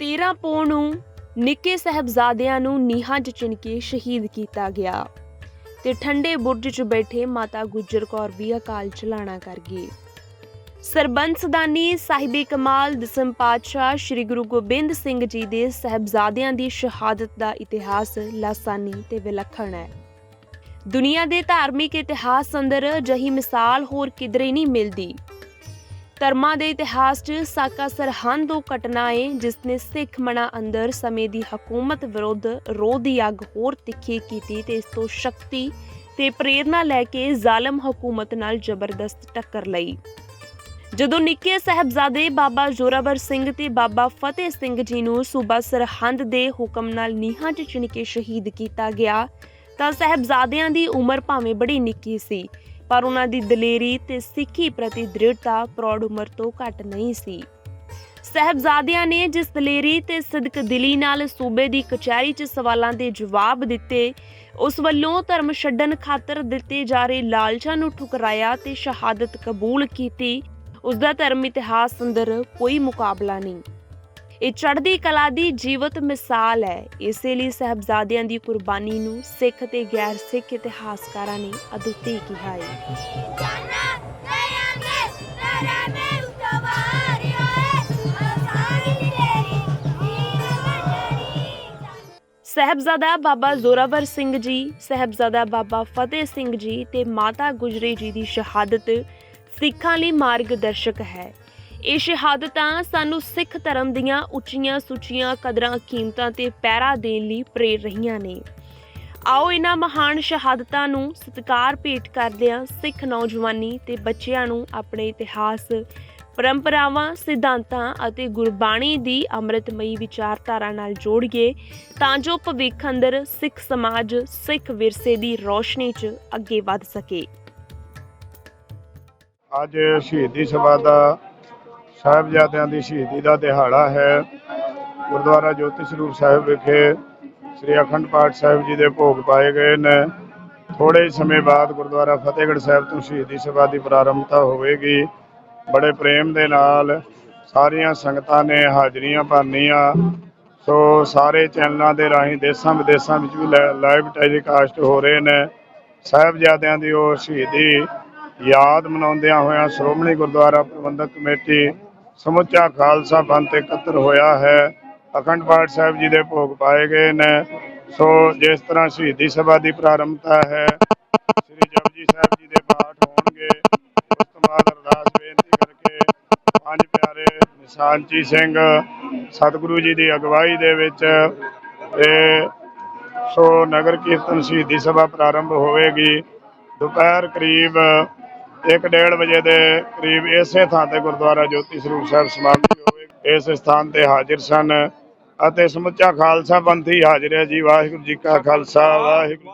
13 ਪੋਹ ਨੂੰ ਨਿੱਕੇ ਸਾਹਿਬਜ਼ਾਦਿਆਂ ਨੂੰ ਨੀਹਾਂ 'ਚ ਚਿਣ ਕੇ ਸ਼ਹੀਦ ਕੀਤਾ ਗਿਆ ਤੇ ਠੰਡੇ ਬੁਰਜ 'ਚ ਬੈਠੇ ਮਾਤਾ ਗੁਜਰ ਕੌਰ ਵੀ ਅਕਾਲ ਚਲਾਣਾ ਕਰ ਗਏ ਸਰਬੰਸਦਾਨੀ ਸਾਹਿਬੇ ਕਮਾਲ, ਦਸਮ ਪਾਤਸ਼ਾਹ ਸ੍ਰੀ ਗੁਰੂ ਗੋਬਿੰਦ ਸਿੰਘ ਜੀ ਦੇ ਸਾਹਿਬਜ਼ਾਦਿਆਂ ਦੀ ਸ਼ਹਾਦਤ ਦਾ ਇਤਿਹਾਸ ਲਾਸਾਨੀ ਤੇ ਵਿਲੱਖਣ ਹੈ। ਦੁਨੀਆ ਦੇ ਧਾਰਮਿਕ ਇਤਿਹਾਸ ਅੰਦਰ ਅਜਿਹੀ ਮਿਸਾਲ ਹੋਰ ਕਿਧਰੇ ਨਹੀਂ ਮਿਲਦੀ। ਧਰਮਾਂ ਦੇ ਇਤਿਹਾਸ 'ਚ ਸਾਕਾ ਸਰਹੰਦ ਉਹ ਘਟਨਾ ਹੈ ਜਿਸ ਨੇ ਸਿੱਖ ਮਨਾਂ ਅੰਦਰ ਸਮੇਂ ਦੀ ਹਕੂਮਤ ਵਿਰੁੱਧ ਰੋਹ ਦੀ ਅੱਗ ਹੋਰ ਤਿੱਖੀ ਕੀਤੀ ਤੇ ਇਸ ਤੋਂ ਸ਼ਕਤੀ ਤੇ ਪ੍ਰੇਰਣਾ ਲੈ ਕੇ ਜ਼ਾਲਮ ਹਕੂਮਤ ਨਾਲ ਜ਼ਬਰਦਸਤ ਟੱਕਰ ਲਈ। ਜਦੋਂ ਨਿੱਕੇ ਸਾਹਿਬਜ਼ਾਦੇ ਬਾਬਾ ਜ਼ੋਰਾਵਰ ਸਿੰਘ ਤੇ ਬਾਬਾ ਫਤਿਹ ਸਿੰਘ ਜੀ ਨੂੰ ਸੂਬਾ ਸਰਹੰਦ ਦੇ ਹੁਕਮ ਨਾਲ ਨੀਹਾਂ 'ਚ ਚਿਣ ਕੇ ਸ਼ਹੀਦ ਕੀਤਾ ਗਿਆ, ਤਾਂ ਸਾਹਿਬਜ਼ਾਦਿਆਂ ਦੀ ਉਮਰ ਭਾਵੇਂ ਬੜੀ ਨਿੱਕੀ ਸੀ। ਪਰ ਉਹਨਾਂ ਦੀ ਦਲੇਰੀ ਤੇ ਸਿੱਖੀ ਪ੍ਰਤੀ ਦ੍ਰਿੜਤਾ, ਪ੍ਰੌੜ ਉਮਰ ਤੋਂ ਘੱਟ ਨਹੀਂ ਸੀ। ਸਾਹਿਬਜ਼ਾਦਿਆਂ ਨੇ ਜਿਸ ਦਲੇਰੀ ਤੇ ਸਦਕ ਦਿਲੀ ਨਾਲ ਸੂਬੇ ਦੀ ਕਚਹਿਰੀ 'ਚ ਸਵਾਲਾਂ ਦੇ ਜਵਾਬ ਦਿੱਤੇ, ਉਸ ਵੱਲੋਂ ਧਰਮ ਛੱਡਣ ਖਾਤਰ ਦਿੱਤੇ ਜਾ ਰਹੇ ਲਾਲਚਾਂ ਨੂੰ ਠੁਕਰਾਇਆ ਤੇ ਸ਼ਹਾਦਤ ਕਬੂਲ ਕੀਤੀ ਉਸ ਦਾ ਧਰਮ ਇਤਿਹਾਸ ਅੰਦਰ ਕੋਈ ਮੁਕਾਬਲਾ ਨਹੀਂ। ਇਹ ਚੜ੍ਹਦੀ ਕਲਾ ਦੀ ਜੀਵਤ ਮਿਸਾਲ ਹੈ। ਇਸੇ ਲਈ ਸਾਹਿਬਜ਼ਾਦਿਆਂ ਦੀ ਕੁਰਬਾਨੀ ਨੂੰ ਸਿੱਖ ਤੇ ਗੈਰ ਸਿੱਖ ਇਤਿਹਾਸਕਾਰਾਂ ਨੇ ਅਦੁੱਤੀ ਕਿਹਾ ਹੈ। ਜਾਨਾ ਸਾਹਿਬਜ਼ਾਦਾ ਬਾਬਾ ਜ਼ੋਰਾਵਰ ਸਿੰਘ ਜੀ, ਸਾਹਿਬਜ਼ਾਦਾ ਬਾਬਾ ਫਤਿਹ ਸਿੰਘ ਜੀ ਤੇ ਮਾਤਾ ਗੁਜਰੀ ਜੀ ਦੀ ਸ਼ਹਾਦਤ ਸਿੱਖਾਂ ਲਈ ਮਾਰਗਦਰਸ਼ਕ ਹੈ। ਇਹ ਸ਼ਹਾਦਤਾਂ ਸਾਨੂੰ ਸਿੱਖ ਧਰਮ ਦੀਆਂ ਉੱਚੀਆਂ ਸੁੱਚੀਆਂ ਕਦਰਾਂ ਕੀਮਤਾਂ ਤੇ ਪਹਿਰਾ ਦੇਣ ਲਈ ਪ੍ਰੇਰ ਰਹੀਆਂ ਨੇ। ਆਓ ਇਹਨਾਂ ਮਹਾਨ ਸ਼ਹਾਦਤਾਂ ਨੂੰ ਸਤਿਕਾਰ ਭੇਟ ਕਰਦਿਆਂ ਸਿੱਖ ਨੌਜਵਾਨੀ ਤੇ ਬੱਚਿਆਂ ਨੂੰ ਆਪਣੇ ਇਤਿਹਾਸ, ਪਰੰਪਰਾਵਾਂ, ਸਿਧਾਂਤਾਂ ਅਤੇ ਗੁਰਬਾਣੀ ਦੀ ਅੰਮ੍ਰਿਤਮਈ ਵਿਚਾਰਧਾਰਾ ਨਾਲ ਜੋੜੀਏ ਤਾਂ ਜੋ ਭਵਿੱਖ ਅੰਦਰ ਸਿੱਖ ਸਮਾਜ, ਸਿੱਖ ਵਿਰਸੇ ਦੀ ਰੌਸ਼ਨੀ 'ਚ ਅੱਗੇ ਵਧ ਸਕੇ। ਅੱਜ ਸ਼ਹੀਦੀ ਸਭਾ ਦਾ ਸਾਹਿਬਜ਼ਾਦਿਆਂ ਦੀ ਸ਼ਹੀਦੀ ਦਾ ਦਿਹਾੜਾ ਹੈ। ਗੁਰਦੁਆਰਾ ਜੋਤੀ ਸਰੂਪ ਸਾਹਿਬ ਵਿਖੇ ਸ੍ਰੀ ਅਖੰਡ ਪਾਠ ਸਾਹਿਬ ਜੀ ਦੇ ਭੋਗ ਪਾਏ ਗਏ ਨੇ। ਥੋੜੇ ਸਮੇਂ ਬਾਅਦ ਗੁਰਦੁਆਰਾ ਫਤਿਹਗੜ੍ਹ ਸਾਹਿਬ ਤੋਂ ਸ਼ਹੀਦੀ ਸਭਾ ਦੀ ਪ੍ਰਾਰੰਭਤਾ ਹੋਵੇਗੀ। ਬੜੇ ਪ੍ਰੇਮ ਦੇ ਨਾਲ ਸਾਰੀਆਂ ਸੰਗਤਾਂ ਨੇ ਹਾਜ਼ਰੀਆਂ ਭਰਨੀਆਂ। ਸੋ ਸਾਰੇ ਚੈਨਲਾਂ ਦੇ ਰਾਹੀਂ ਦੇਸ਼ਾਂ ਵਿਦੇਸ਼ਾਂ ਵਿੱਚ ਵੀ ਲਾਈਵ ਟੈਲੀਕਾਸਟ ਹੋ ਰਹੇ ਨੇ। ਸਾਹਿਬਜ਼ਾਦਿਆਂ ਦੀ ਉਹ ਸ਼ਹੀਦੀ ਯਾਦ ਮਨਾਉਂਦਿਆਂ ਹੋਇਆਂ ਸ਼੍ਰੋਮਣੀ ਗੁਰਦੁਆਰਾ ਪ੍ਰਬੰਧਕ ਕਮੇਟੀ ਸਮੁੱਚਾ ਖਾਲਸਾ ਪੰਥ ਇਕੱਤਰ ਹੋਇਆ ਹੈ। ਅਖੰਡ ਪਾਠ ਸਾਹਿਬ ਜੀ ਦੇ ਭੋਗ ਪਾਏ ਗਏ ਨੇ। ਸੋ ਜਿਸ ਤਰ੍ਹਾਂ ਸ਼ਹੀਦੀ ਸਭਾ ਦੀ ਪ੍ਰਾਰੰਭਤਾ ਹੈ, ਸ੍ਰੀ ਜਪਜੀ ਸਾਹਿਬ ਜੀ ਦੇ ਪਾਠ ਹੋਣਗੇ, ਉਸ ਤੋਂ ਬਾਅਦ ਅਰਦਾਸ ਬੇਨਤੀ ਕਰਕੇ ਪੰਜ ਪਿਆਰੇ ਨਿਸ਼ਾਨਚੀ ਸਿੰਘ ਸਤਿਗੁਰੂ ਜੀ ਦੀ ਅਗਵਾਈ ਦੇ ਵਿੱਚ ਤੇ ਸੋ ਨਗਰ ਕੀਰਤਨ ਸ਼ਹੀਦੀ ਸਭਾ ਪ੍ਰਾਰੰਭ ਹੋਵੇਗੀ। ਦੁਪਹਿਰ ਕਰੀਬ 1:30 ਵਜੇ ਦੇ ਕਰੀਬ ਇਸੇ ਥਾਂ ਤੇ ਗੁਰਦੁਆਰਾ ਜੋਤੀ ਸਰੂਪ ਸਾਹਿਬ ਸਮਾਗਮ ਹੋਵੇਗੀ ਇਸ ਸਥਾਨ ਤੇ ਹਾਜ਼ਰ ਸਨ ਅਤੇ ਸਮੁੱਚਾ ਖਾਲਸਾ ਪੰਥੀ ਹਾਜ਼ਰ ਹੈ। ਜੀ ਵਾਹਿਗੁਰੂ ਜੀ ਕਾ ਖਾਲਸਾ, ਵਾਹਿਗੁਰੂ